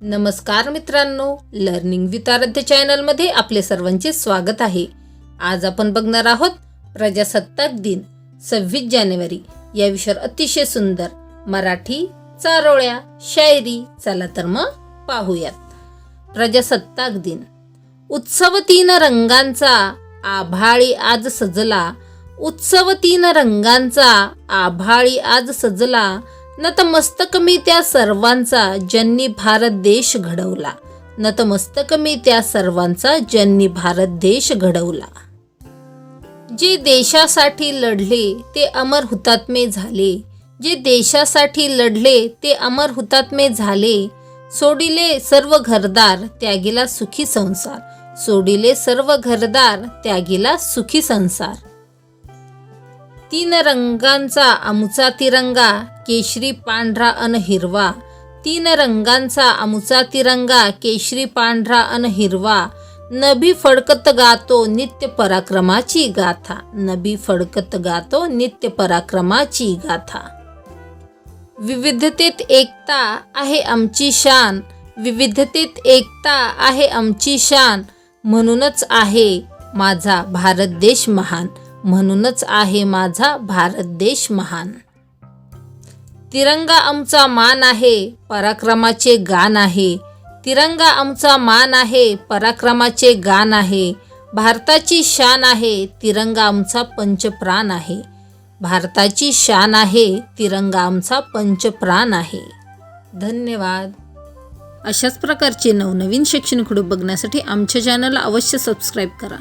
नमस्कार मित्रांनो learning with आराध्य चॅनलमध्ये आपले सर्वांचे स्वागत आहे. आज आपण बघणार आहोत प्रजासत्ताक दिन सव्वीस जानेवारी. या विषयावर अतिशय सुंदर मराठी चारोळ्या शायरी चला तर मग पाहूयात. प्रजासत्ताक दिन. उत्सव तीन रंगांचा आभाळी आज सजला. उत्सव तीन रंगांचा आभाळी आज सजला. नतमस्तक मी त्या सर्वांचा ज्यांनी भारत देश घडवला. नतमस्तक मी त्या सर्वांचा ज्यांनी भारत देश घडवला. जे देशासाठी लढले ते अमर हुतात्मे झाले. जे देशासाठी लढले ते अमर हुतात्मे झाले. सोडिले सर्व घरदार त्यागीला सुखी संसार. सोडिले सर्व घरदार त्यागीला सुखी संसार. तीन रंगांचा आमुचा तिरंगा केशरी पांढरा अन हिरवा. तीन रंगांचा आमुचा तिरंगा केशरी पांढरा अन हिरवा. नभी फडकत गातो नित्य पराक्रमाची गाथा. नभी फडकत गातो नित्य पराक्रमाची गाथा. विविधतेत एकता आहे आमची शान. विविधतेत एकता आहे आमची शान. म्हणूनच आहे माझा भारत देश महान. म्हणूनच आहे माझा भारत देश महान. तिरंगा आमचा मान आहे पराक्रमाचे गान आहे. तिरंगा आमचा मान आहे पराक्रमाचे गान आहे. भारताची शान आहे तिरंगा आमचा पंचप्राण आहे. भारताची शान आहे तिरंगा आमचा पंचप्राण आहे. धन्यवाद. अशाच प्रकारचे नवनवीन शैक्षणिक व्हिडिओ बघण्यासाठी आमच्या चॅनलला अवश्य सबस्क्राईब करा.